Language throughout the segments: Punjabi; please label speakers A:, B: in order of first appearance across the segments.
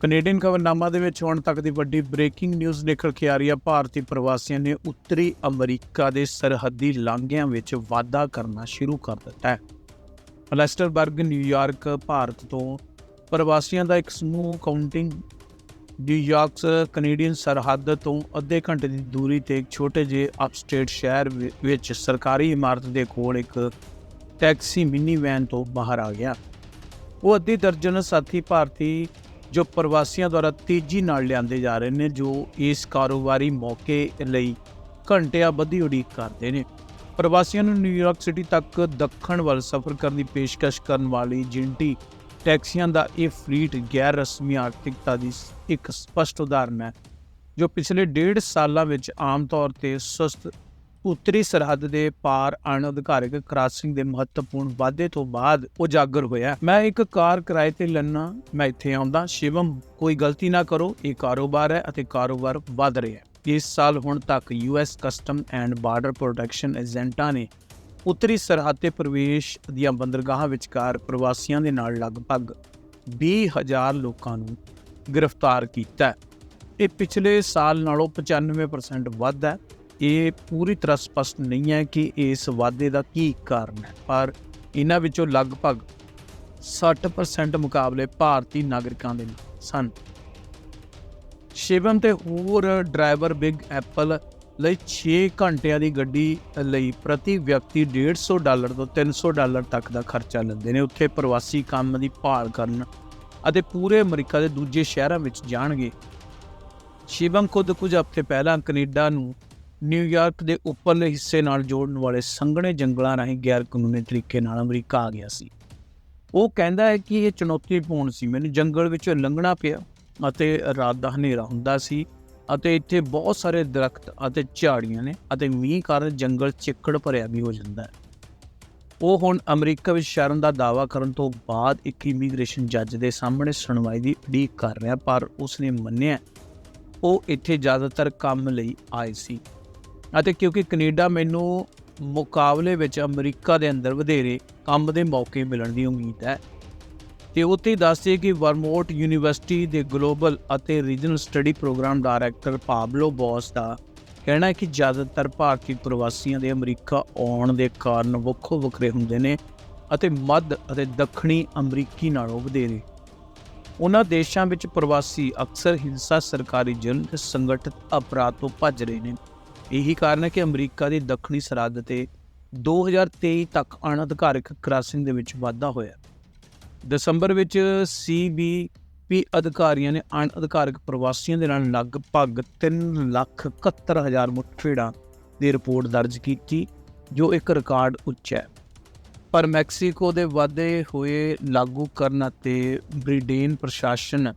A: ਕੈਨੇਡੀਅਨ ਖਬਰਨਾਮਾ ਦੇ ਵਿੱਚ ਹੁਣ ਤੱਕ ਦੀ ਵੱਡੀ ਬ੍ਰੇਕਿੰਗ ਨਿਊਜ਼ ਨਿਕਲ ਕੇ ਆ ਰਹੀ ਹੈ ਭਾਰਤੀ ਪ੍ਰਵਾਸੀਆਂ ਨੇ ਉੱਤਰੀ ਅਮਰੀਕਾ ਦੇ ਸਰਹੱਦੀ ਲਾਂਘਿਆਂ ਵਿੱਚ ਵਾਧਾ ਕਰਨਾ ਸ਼ੁਰੂ ਕਰ ਦਿੱਤਾ ਹੈ। ਲੈਸਟਰਬਰਗ ਨਿਊਯਾਰਕ ਭਾਰਤ ਤੋਂ ਪ੍ਰਵਾਸੀਆਂ ਦਾ ਇੱਕ ਸਮੂਹ ਕਾਊਂਟਿੰਗ ਨਿਊਯਾਰਕ ਕੈਨੇਡੀਅਨ ਸਰਹੱਦ ਤੋਂ ਅੱਧੇ ਘੰਟੇ ਦੀ ਦੂਰੀ ਤੇ ਇੱਕ ਛੋਟੇ ਜਿਹੇ ਅਪਸਟੇਟ ਸ਼ਹਿਰ ਵਿ- ਵਿੱਚ ਸਰਕਾਰੀ ਇਮਾਰਤ ਦੇ ਕੋਲ ਇੱਕ ਟੈਕਸੀ ਮਿੰਨੀ ਵੈਨ ਤੋਂ ਬਾਹਰ ਆ ਗਿਆ। ਉਹ ਅੱਧੀ ਦਰਜਨ ਸਾਥੀ ਭਾਰਤੀ ਜੋ ਪ੍ਰਵਾਸੀਆਂ ਦੁਆਰਾ ਤੇਜ਼ੀ ਨਾਲ ਲਿਆਂਦੇ ਜਾ ਰਹੇ ਨੇ, ਜੋ ਇਸ ਕਾਰੋਬਾਰੀ ਮੌਕੇ ਲਈ ਘੰਟਿਆਂ ਬੱਧੀ ਉਡੀਕ ਕਰਦੇ ਨੇ। ਪ੍ਰਵਾਸੀਆਂ ਨੂੰ ਨਿਊਯਾਰਕ ਸਿਟੀ ਤੱਕ ਦੱਖਣ ਵੱਲ ਸਫ਼ਰ ਕਰਨ ਦੀ ਪੇਸ਼ਕਸ਼ ਕਰਨ ਵਾਲੀ ਜਿੰਟੀ ਟੈਕਸੀਆਂ ਦਾ ਇਹ ਫਲੀਟ ਗੈਰ ਰਸਮੀ ਆਰਥਿਕਤਾ ਦੀ ਇੱਕ ਸਪਸ਼ਟ ਉਦਾਹਰਨ ਹੈ, ਜੋ ਪਿਛਲੇ ਡੇਢ ਸਾਲਾਂ ਵਿੱਚ ਆਮ ਤੌਰ ਤੇ ਸੁਸਤ ਉੱਤਰੀ ਸਰਹੱਦ ਦੇ ਪਾਰ ਅਣਅਧਿਕਾਰਿਤ ਕ੍ਰਾਸਿੰਗ ਦੇ ਮਹੱਤਵਪੂਰਨ ਵਾਧੇ ਤੋਂ ਬਾਅਦ ਉਜਾਗਰ ਹੋਇਆ। ਮੈਂ ਇੱਕ ਕਾਰ ਕਿਰਾਏ ਤੇ ਲੈਣਾ ਮੈਂ ਇੱਥੇ ਆਉਂਦਾ। ਸ਼ਿਵਮ, ਕੋਈ ਗਲਤੀ ਨਾ ਕਰੋ, ਇਹ ਕਾਰੋਬਾਰ ਹੈ ਅਤੇ ਕਾਰੋਬਾਰ ਵਧ ਰਿਹਾ ਹੈ। ਇਸ ਸਾਲ ਹੁਣ ਤੱਕ US custom and border protection ਏਜੰਟਾਂ ਨੇ ਉੱਤਰੀ ਸਰਹੱਦ ਤੇ ਪ੍ਰਵੇਸ਼ ਦੀਆਂ ਬੰਦਰਗਾਹਾਂ ਵਿਚਕਾਰ ਪ੍ਰਵਾਸੀਆਂ ਦੇ ਨਾਲ ਲਗਭਗ 20000 ਲੋਕਾਂ ਨੂੰ ਗ੍ਰਿਫਤਾਰ ਕੀਤਾ ਇਹ ਪਿਛਲੇ ਸਾਲ ਨਾਲੋਂ 95% ਵੱਧ ਹੈ। ਇਹ ਪੂਰੀ ਤਰ੍ਹਾਂ ਸਪਸ਼ਟ ਨਹੀਂ ਹੈ ਕਿ ਇਸ ਵਾਧੇ ਦਾ ਕੀ ਕਾਰਨ ਹੈ, ਪਰ ਇਹਨਾਂ ਵਿੱਚੋਂ ਲਗਭਗ 60% ਮੁਕਾਬਲੇ ਭਾਰਤੀ ਨਾਗਰਿਕਾਂ ਦੇ ਸਨ। ਸ਼ਿਵਮ ਤੇ ਹੋਰ ਡਰਾਈਵਰ ਬਿਗ ਐਪਲ ਲਈ 6 ਘੰਟਿਆਂ ਦੀ ਗੱਡੀ ਲਈ ਪ੍ਰਤੀ ਵਿਅਕਤੀ 150 ਡਾਲਰ ਤੋਂ 300 ਡਾਲਰ ਤੱਕ ਦਾ ਖਰਚਾ ਲੈਂਦੇ ਨੇ। ਉੱਥੇ ਪ੍ਰਵਾਸੀ ਕੰਮ ਦੀ ਭਾਲ ਕਰਨ ਅਤੇ ਪੂਰੇ ਅਮਰੀਕਾ ਦੇ ਦੂਜੇ ਸ਼ਹਿਰਾਂ ਵਿੱਚ ਜਾਣਗੇ। ਸ਼ਿਵਮ ਖੁਦ ਕੁਝ ਹਫ਼ਤੇ ਪਹਿਲਾਂ ਕੈਨੇਡਾ ਨੂੰ ਨਿਊਯਾਰਕ ਦੇ ਉੱਪਰਲੇ ਹਿੱਸੇ ਨਾਲ ਜੋੜਨ ਵਾਲੇ ਸੰਘਣੇ ਜੰਗਲਾਂ ਰਾਹੀਂ ਗੈਰ ਕਾਨੂੰਨੀ ਤਰੀਕੇ ਨਾਲ ਅਮਰੀਕਾ ਆ ਗਿਆ ਸੀ। ਉਹ ਕਹਿੰਦਾ ਹੈ ਕਿ ਇਹ ਚੁਣੌਤੀਪੂਰਨ ਸੀ। ਮੈਨੂੰ ਜੰਗਲ ਵਿੱਚੋਂ ਲੰਘਣਾ ਪਿਆ ਅਤੇ ਰਾਤ ਦਾ ਹਨੇਰਾ ਹੁੰਦਾ ਸੀ ਅਤੇ ਇੱਥੇ ਬਹੁਤ ਸਾਰੇ ਦਰਖਤ ਅਤੇ ਝਾੜੀਆਂ ਨੇ ਅਤੇ ਮੀਂਹ ਕਾਰਨ ਜੰਗਲ ਚਿੱਕੜ ਭਰਿਆ ਵੀ ਹੋ ਜਾਂਦਾ ਹੈ। ਉਹ ਹੁਣ ਅਮਰੀਕਾ ਵਿੱਚ ਸ਼ਰਨ ਦਾ ਦਾਅਵਾ ਕਰਨ ਤੋਂ ਬਾਅਦ ਇੱਕ ਇਮੀਗ੍ਰੇਸ਼ਨ ਜੱਜ ਦੇ ਸਾਹਮਣੇ ਸੁਣਵਾਈ ਦੀ ਉਡੀਕ ਕਰ ਰਿਹਾ, ਪਰ ਉਸਨੇ ਮੰਨਿਆ ਉਹ ਇੱਥੇ ਜ਼ਿਆਦਾਤਰ ਕੰਮ ਲਈ ਆਏ ਸੀ। ਅਤੇ ਕਿਉਂਕਿ ਕੈਨੇਡਾ ਮੈਨੂੰ ਮੁਕਾਬਲੇ ਵਿੱਚ ਅਮਰੀਕਾ ਦੇ ਅੰਦਰ ਵਧੇਰੇ ਕੰਮ ਦੇ ਮੌਕੇ ਮਿਲਣ ਦੀ ਉਮੀਦ ਹੈ। ਤੇ ਉੱਥੇ ਦੱਸਦੇ ਕਿ ਵਰਮੋਟ ਯੂਨੀਵਰਸਿਟੀ ਦੇ ਗਲੋਬਲ ਅਤੇ regional study program director Pablo Bose ਦਾ ਕਹਿਣਾ ਹੈ ਕਿ ਜ਼ਿਆਦਾਤਰ ਭਾਰਤੀ ਪ੍ਰਵਾਸੀਆਂ ਦੇ ਅਮਰੀਕਾ ਆਉਣ ਦੇ ਕਾਰਨ ਵੱਖੋ ਵੱਖਰੇ ਹੁੰਦੇ ਨੇ ਅਤੇ ਮੱਧ ਅਤੇ ਦੱਖਣੀ ਅਮਰੀਕੀ ਨਾਲੋਂ ਵਧੇਰੇ। ਉਹਨਾਂ ਦੇਸ਼ਾਂ ਵਿੱਚ ਪ੍ਰਵਾਸੀ ਅਕਸਰ ਹਿੰਸਾ ਸਰਕਾਰੀ ਜੁਰਮ ਤੇ ਸੰਗਠਿਤ ਅਪਰਾਧ ਤੋਂ ਭੱਜ ਰਹੇ ਨੇ। ਇਹੀ ਕਾਰਨ ਹੈ ਕਿ ਅਮਰੀਕਾ ਦੀ ਦੱਖਣੀ ਸਰਹੱਦ ਤੇ 2023 ਤੱਕ ਅਣਅਧਿਕਾਰਕ ਕ੍ਰਾਸਿੰਗ ਦੇ ਵਿੱਚ ਵਾਧਾ ਹੋਇਆ ਦਸੰਬਰ ਵਿੱਚ ਸੀਬੀਪੀ ਅਧਿਕਾਰੀਆਂ ਨੇ ਅਣਅਧਿਕਾਰਕ ਪ੍ਰਵਾਸੀਆਂ ਦੇ ਨਾਲ ਲਗਭਗ 371000 ਮੁਠਭੇੜਾਂ ਦੀ ਰਿਪੋਰਟ ਦਰਜ ਕੀਤੀ, ਜੋ ਇੱਕ ਰਿਕਾਰਡ ਉੱਚ ਹੈ। ਪਰ ਮੈਕਸੀਕੋ ਦੇ ਵਾਧੇ ਹੋਏ ਲਾਗੂ ਕਰਨ ਅਤੇ ਬ੍ਰਿਟੇਨ ਪ੍ਰਸ਼ਾਸਨ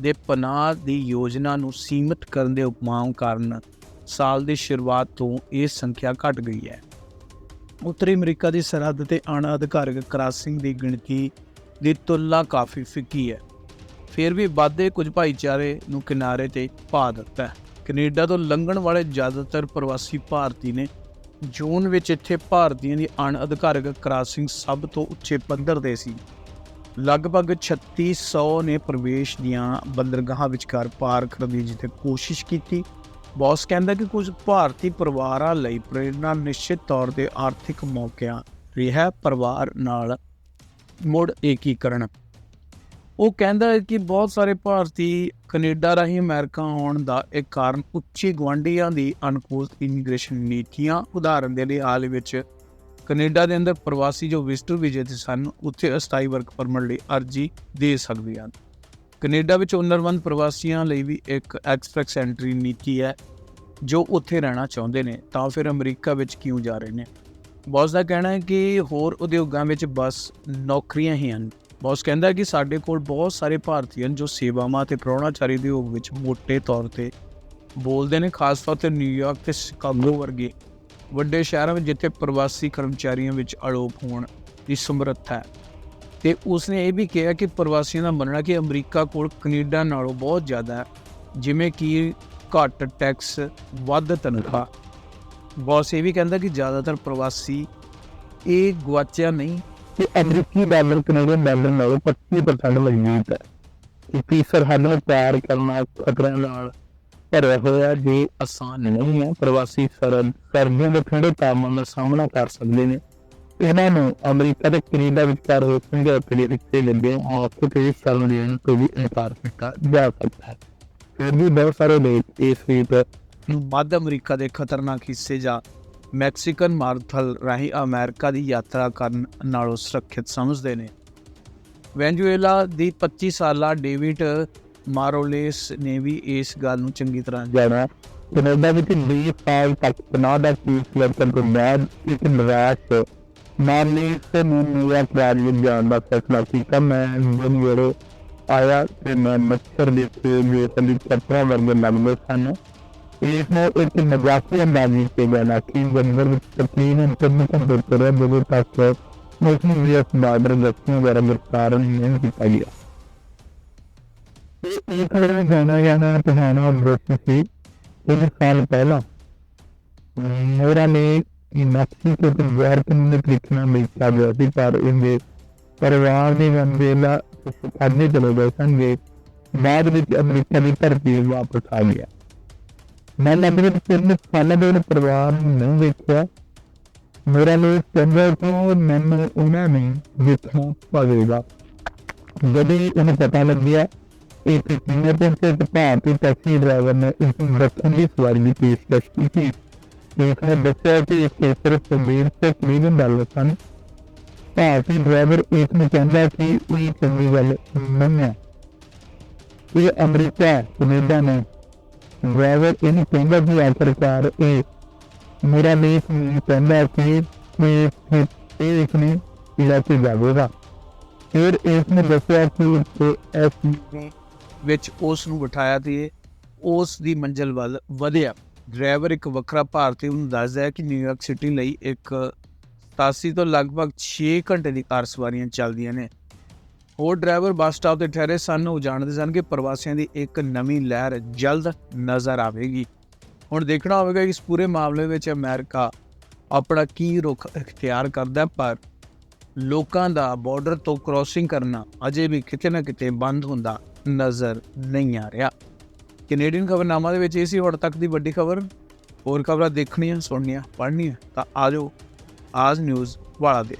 A: ਦੇ ਪਨਾਹ ਦੀ ਯੋਜਨਾ ਨੂੰ ਸੀਮਿਤ ਕਰਨ ਦੇ ਉਪਮਾਮ ਕਾਰਨ ਸਾਲ ਦੀ ਸ਼ੁਰੂਆਤ ਤੋਂ ਇਹ ਸੰਖਿਆ ਘਟ ਗਈ ਹੈ। ਉੱਤਰੀ ਅਮਰੀਕਾ ਦੀ ਸਰਹੱਦ ਤੇ ਅਣਅਧਿਕਾਰਕ ਕ੍ਰਾਸਿੰਗ ਦੀ ਗਿਣਤੀ ਦੀ ਤੁਲਨਾ ਕਾਫੀ ਫਿੱਕੀ ਹੈ। ਫਿਰ ਵੀ ਵਾਧੇ ਕੁਝ ਭਾਈਚਾਰੇ ਨੂੰ ਕਿਨਾਰੇ ਤੇ ਪਾ ਦਿੱਤਾ ਹੈ। ਕੈਨੇਡਾ ਤੋਂ ਲੰਘਣ ਵਾਲੇ ਜ਼ਿਆਦਾਤਰ ਪ੍ਰਵਾਸੀ ਭਾਰਤੀ ਨੇ ਜੂਨ ਵਿੱਚ ਇੱਥੇ ਭਾਰਤੀਆਂ ਦੀ ਅਣਅਧਿਕਾਰਕ ਕ੍ਰਾਸਿੰਗ ਸਭ ਤੋਂ ਉੱਚੇ ਪੱਧਰ ਤੇ ਸੀ। ਲਗਭਗ 3600 ਨੇ ਪ੍ਰਵੇਸ਼ ਦੀਆਂ ਬੰਦਰਗਾਹਾਂ ਵਿਚਕਾਰ ਪਾਰ ਕਰਨ ਦੀ ਜਿੱਥੇ ਕੋਸ਼ਿਸ਼ ਕੀਤੀ ਬੌਸ ਕਹਿੰਦਾ ਕਿ ਕੁਝ ਭਾਰਤੀ ਪਰਿਵਾਰਾਂ ਲਈ ਪ੍ਰੇਰਣਾ ਨਿਸ਼ਚਿਤ ਤੌਰ ਤੇ ਆਰਥਿਕ ਮੌਕਿਆਂ, ਰਿਹਾ ਪਰਿਵਾਰ ਨਾਲ ਮੁੜ ਏਕੀਕਰਨ। ਉਹ ਕਹਿੰਦਾ ਹੈ ਕਿ ਬਹੁਤ ਸਾਰੇ ਭਾਰਤੀ ਕੈਨੇਡਾ ਰਾਹੀਂ ਅਮਰੀਕਾ ਆਉਣ ਦਾ ਇੱਕ ਕਾਰਨ ਉੱਚੀ ਗਵਾਂਢੀਆਂ ਦੀ ਅਨੁਕੂਲ ਇਮੀਗ੍ਰੇਸ਼ਨ ਨੀਤੀਆਂ ਉਦਾਹਰਨ ਦੇ ਲਈ ਹਾਲ ਵਿੱਚ ਕੈਨੇਡਾ ਦੇ ਅੰਦਰ ਪ੍ਰਵਾਸੀ ਜੋ ਵਿਜ਼ਟਰ ਵੀਜ਼ੇ ਤੇ ਸਨ, ਉੱਥੇ ਅਸਥਾਈ ਵਰਕ ਪਰਮਿਟ ਲਈ ਅਰਜ਼ੀ ਦੇ ਸਕਦੇ ਹਨ। ਕੈਨੇਡਾ ਵਿੱਚ ਉਨਰਵੰਦ ਪ੍ਰਵਾਸੀਆਂ ਲਈ ਵੀ ਇੱਕ ਐਕਸਪ੍ਰੈਸ ਐਂਟਰੀ ਨੀਤੀ ਹੈ। ਜੋ ਉੱਥੇ ਰਹਿਣਾ ਚਾਹੁੰਦੇ ਨੇ, ਤਾਂ ਫਿਰ ਅਮਰੀਕਾ ਵਿੱਚ ਕਿਉਂ ਜਾ ਰਹੇ ਨੇ? ਬੌਸ ਦਾ ਕਹਿਣਾ ਹੈ ਕਿ ਹੋਰ ਉਦਯੋਗਾਂ ਵਿੱਚ ਬਸ ਨੌਕਰੀਆਂ ਹੀ ਹਨ। ਬੌਸ ਕਹਿੰਦਾ ਕਿ ਸਾਡੇ ਕੋਲ ਬਹੁਤ ਸਾਰੇ ਭਾਰਤੀ ਹਨ ਜੋ ਸੇਵਾਵਾਂ ਤੇ ਪ੍ਰਾਹੁਣਾਚਾਰੀ ਉਦਯੋਗ ਵਿੱਚ ਮੋٹے ਤੌਰ ਤੇ ਬੋਲਦੇ ਨੇ, ਖਾਸ ਤੌਰ ਤੇ ਨਿਊਯਾਰਕ ਤੇ ਸ਼ਿਕਾਗੋ ਵਰਗੇ ਵੱਡੇ ਸ਼ਹਿਰਾਂ ਵਿੱਚ, ਜਿੱਥੇ ਪ੍ਰਵਾਸੀ ਕਰਮਚਾਰੀਆਂ ਵਿੱਚ ਅਲੋਪ ਹੋਣ ਦੀ ਸਮਰੱਥਾ ਹੈ। ਤੇ ਉਸਨੇ ਇਹ ਵੀ ਕਿਹਾ ਕਿ ਪ੍ਰਵਾਸੀਆਂ ਦਾ ਮੰਨਣਾ ਕਿ ਅਮਰੀਕਾ ਕੋਲ ਕੈਨੇਡਾ ਨਾਲੋਂ ਬਹੁਤ ਜ਼ਿਆਦਾ ਹੈ, ਜਿਵੇਂ ਕਿ ਘੱਟ ਟੈਕਸ ਵੱਧ ਤਨਖਾਹ। ਬੌਸ ਇਹ ਵੀ ਕਹਿੰਦਾ ਕਿ ਜ਼ਿਆਦਾਤਰ ਪ੍ਰਵਾਸੀ ਇਹ ਗਵਾਚਿਆ ਨਹੀਂ।
B: ਕਿ ਅਮਰੀਕੀ ਡਾਲਰ ਕੈਨੇਡੀਅਨ ਡਾਲਰ ਨਾਲੋਂ 25% ਮਜ਼ਬੂਤ ਹੈ ਕਿ ਸਰਹੱਦ ਨੂੰ ਪਾਰ ਕਰਨਾ ਖਤਰਿਆਂ ਨਾਲ ਭਰਿਆ ਹੋਇਆ ਜੇ ਆਸਾਨ ਨਹੀਂ ਹੈ, ਪ੍ਰਵਾਸੀ ਸਰਦ ਸਰਦੀਆਂ ਦੇ ਠੰਡੇ ਤਾਪਮਾਨ ਦਾ ਸਾਹਮਣਾ ਕਰ ਸਕਦੇ ਨੇ। ਇਹਨਾਂ ਨੂੰ ਅਮਰੀਕਾ ਤੇ ਕੈਨੇਡਾ ਵਿਚਕਾਰ ਹੋਏ ਸੰਘਰਸ਼ ਦੇ ਰਿਸ਼ਤੇ ਲੱਗੇ ਆਪ ਤੇ ਸ਼ਰਨ ਦੇਣ ਤੋਂ ਵੀ ਇਨਕਾਰ ਕੀਤਾ ਜਾ ਸਕਦਾ ਹੈ। ਫਿਰ ਵੀ ਬਹੁਤ ਸਾਰੇ ਲੋਕ ਇਸ ਰੀਤ
A: ਨੂੰ ਮੱਧ ਅਮਰੀਕਾ ਦੇ ਖਤਰਨਾਕ ਹਿੱਸੇ ਜਾਂ ਮੈਕਸੀਕਨ ਮਾਰਥਲ ਰਾਹੀਂ ਅਮਰੀਕਾ ਦੀ ਯਾਤਰਾ ਕਰਨ ਨਾਲੋਂ ਸੁਰੱਖਿਅਤ ਸਮਝਦੇ ਨੇ। ਵੈਨਜ਼ੂਏਲਾ ਦੀ 25 ਸਾਲਾ ਡੇਵਿਡ ਮਾਰੋਲੇਸ ਨੇ ਵੀ ਇਸ ਗੱਲ ਨੂੰ ਚੰਗੀ ਤਰ੍ਹਾਂ
B: ਜਾਣਾ ਕੈਨੇਡਾ ਵਿੱਚ 20 ਸਾਲ ਤੱਕ ਤਨਾਅ ਦਾ ਕੇਸ ਲੜਕਣ ਤੋਂ ਬਾਅਦ ਇੱਕ ਨਿਰਾਸ਼ ਮਾਮਲੇ ਸੇ ਮੈਂ ਨਿਊਯਾਰਕ ਰਾਜ ਵਿੱਚ ਜਾਣ ਦਾ ਫੈਸਲਾ ਕੀਤਾ। ਮੈਂ ਜਨ ਵੇਲੇ ਆਇਆ ਤੇ ਮੈਂ ਮੱਛਰ ਦੇ ਤੇ ਮੇਰੇ ਤਲੀ ਚੱਪਾ ਵਰਗਣ ਲੱਗ ਗਏ ਸਨ। ਇਸ ਨੂੰ ਇੱਕ ਨਜ਼ਾਫੀ ਅੰਦਾਜ਼ੀ ਤੇ ਬਣਾ ਕਿ ਬੰਦਰ ਵਿੱਚ ਤਕਨੀਨ ਅੰਤਮ ਕੰਪਿਊਟਰ ਹੈ ਬਗੋ ਤੱਕ ਉਸ ਨੂੰ ਵੀ ਇਸ ਬਾਰਡਰ ਰੱਖਣ ਵਗੈਰਾ ਗ੍ਰਿਫਤਾਰ ਨਹੀਂ ਕੀਤਾ ਗਿਆ। ਇਹ ਖੜੇ ਨੇ ਗਾਣਾ ਗਾਣਾ ਪਹਿਨਾਣਾ ਔਰ ਰੋਟੀ ਸੀ। ਇਹ ਸਾਲ ਪਹਿਲਾਂ ਮੇਰਾ ਨੇ ਮੈਕਸੀਕੋ ਤੋਂ ਵੈਰਕਨ ਨੇ ਲਿਖਣਾ ਮੇਚਾ ਗਿਆ ਸੀ, ਪਰ ਇਹਦੇ ਪਰਿਵਾਰ ਦੇ ਗੰਦੇ ਨਾਲ ਕਰਨੇ ਚਲੇ ਗਏ ਸਨ ਵੇ ਬਾਅਦ ਵਿੱਚ ਅਮਰੀਕਾ ਦੀ ਧਰਤੀ ਵਾਪਸ ਆ ਗਿਆ। ਮੈਂ ਆਪਣੇ ਪਿੰਡ ਸਾਲਾਂ ਦੇ ਪਰਿਵਾਰ ਨੂੰ ਨਹੀਂ ਵੇਖਿਆ। ਮੇਰਾ ਲਈ ਚੰਦਰ ਤੋਂ ਮੈਨੂੰ ਉਹਨਾਂ ਨੇ ਜਿੱਥਾ ਪਵੇਗਾ ਜਦੋਂ ਉਹਨੂੰ ਪਤਾ ਲੱਗਿਆ ਇਹ ਪਿੰਡ ਦੇ ਪਿੰਡ ਤੇ ਟੈਕਸੀ ਡਰਾਈਵਰ ਨੇ ਇਸ ਰਸਨ ਦੀ ਸਵਾਰੀ ਦੀ ਪੇਸ਼ਕਸ਼ ਕੀਤੀ। ਇਹ ਕਹਿੰਦਾ ਦੱਸਿਆ ਕਿ ਇਹ ਖੇਤਰ ਸਮੇਤ ਤੱਕ ਮਿਲਣ ਦਾ ਲਸਨ ਭਾਰਤੀ ਡਰਾਈਵਰ ਇਸ ਨੂੰ ਕਹਿੰਦਾ ਕਿ ਉਹ ਚੰਗੀ ਗੱਲ ਨਹੀਂ ਇਹ ਅਮਰੀਕਾ ਕੈਨੇਡਾ ਨੇ ਡਰਾਈਵਰ ਇਹਨੂੰ ਕਹਿੰਦਾ ਕਿ ਆਖਰਕਾਰ ਇਹ ਮੇਰਾ ਦੇਸ਼ ਮੈਨੂੰ ਕਹਿੰਦਾ ਕਿ ਮੈਂ ਇਹ ਇਸ ਨੇ ਇਲਾਕੇ ਜਾਵੇਗਾ ਫਿਰ ਇਸ ਨੇ ਦੱਸਿਆ ਕਿ ਇਹ
A: ਵਿੱਚ ਉਸ ਨੂੰ ਬਿਠਾਇਆ ਤੇ ਉਸ ਦੀ ਮੰਜ਼ਿਲ ਵੱਲ ਵਧਿਆ। ਡਰਾਈਵਰ ਇੱਕ ਵੱਖਰਾ ਭਾਰਤੀ ਨੂੰ ਦੱਸਦਾ ਹੈ ਕਿ ਨਿਊਯਾਰਕ ਸਿਟੀ ਲਈ ਇੱਕ 87 ਤੋਂ ਲਗਭਗ 6 ਘੰਟੇ ਦੀ ਕਾਰ ਸਵਾਰੀਆਂ ਚੱਲਦੀਆਂ ਨੇ। ਹੋਰ ਡਰਾਈਵਰ ਬੱਸ ਸਟਾਪ ਤੇ ਠਹਿਰੇ ਸਨ, ਉਹ ਜਾਣਦੇ ਸਨ ਕਿ ਪ੍ਰਵਾਸੀਆਂ ਦੀ ਇੱਕ ਨਵੀਂ ਲਹਿਰ ਜਲਦ ਨਜ਼ਰ ਆਵੇਗੀ। ਹੁਣ ਦੇਖਣਾ ਹੋਵੇਗਾ ਕਿ ਇਸ ਪੂਰੇ ਮਾਮਲੇ ਵਿੱਚ ਅਮਰੀਕਾ ਆਪਣਾ ਕੀ ਰੁਖ ਇਖਤਿਆਰ ਕਰਦਾ ਪਰ ਲੋਕਾਂ ਦਾ ਬਾਰਡਰ ਤੋਂ ਕ੍ਰਾਸਿੰਗ ਕਰਨਾ ਅਜੇ ਵੀ ਕਿਤੇ ਨਾ ਕਿਤੇ ਬੰਦ ਹੁੰਦਾ ਨਜ਼ਰ ਨਹੀਂ ਆ ਰਿਹਾ। ਕੈਨੇਡੀਅਨ ਖਬਰਨਾਮਾ ਦੇ ਵਿੱਚ ਇਹ ਸੀ, ਹੁਣ ਤੱਕ ਦੀ ਵੱਡੀ ਖਬਰ। ਹੋਰ ਖਬਰਾਂ ਦੇਖਣੀਆਂ, ਸੁਣਨੀਆਂ, ਪੜ੍ਹਨੀਆਂ, ਤਾਂ ਆਜੋ ਆਜ ਨਿਊਜ਼ ਵਾਲਾ ਦੇ